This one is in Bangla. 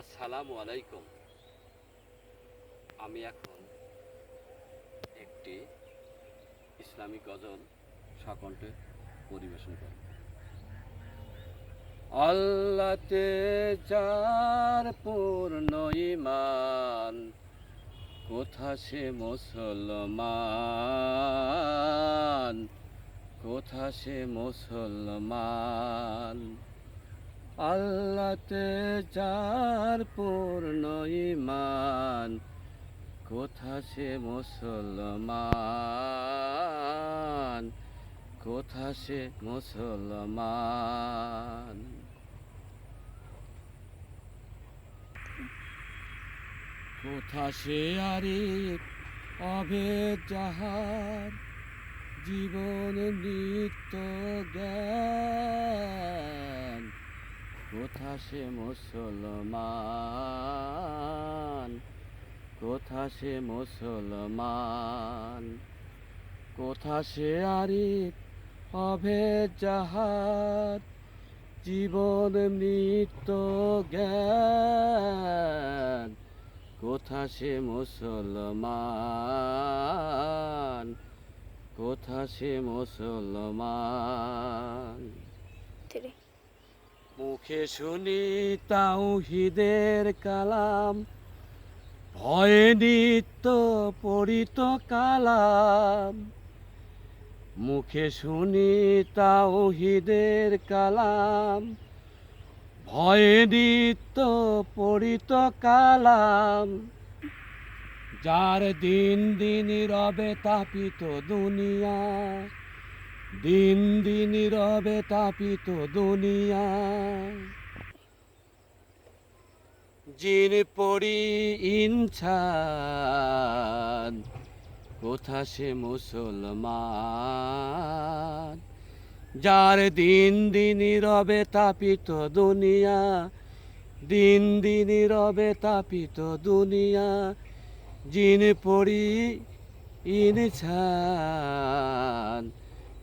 আসসালামু আলাইকুম। আমি এখন একটি ইসলামিক গজল সকণ্ঠে পরিবেশন করব। আল্লাতে যার পূর্ণ কোথা সে মুসলমান, কোথা সে মুসলমান? আল্লাতে যার পূর্ণ ইমান কোথা সে মুসলমান? কোথা সে মুসলমান? কোথা সে আরিফ, অভেদ যাহার, জীবন নিত্য জ্ঞান। কোথা সে মুসলমান? কোথা সে মুসলমান? কোথা সে আরিফ অভেদ যাহার জীবন নিত্য জ্ঞান। কোথা সে মুসলমান? কোথা সে মুসলমান? মুখে শুনি তাওহিদের কালাম, ভয়ে নিত্য পড়িত কালাম। মুখে শুনি তাওহিদের কালাম, ভয়ে নিত্য পড়িত কালাম। যার দিন দিন রবে তাপিত দুনিয়া দিন দিন রবে তাপিত দুনিয়া। জিন পড়ি ইনসান কোথা সে মুসলমান? যার দিন দিন রবে তাপিত দুনিয়া, দিন দিন রবে তাপিত দুনিয়া, জিন পড়ি ইনসান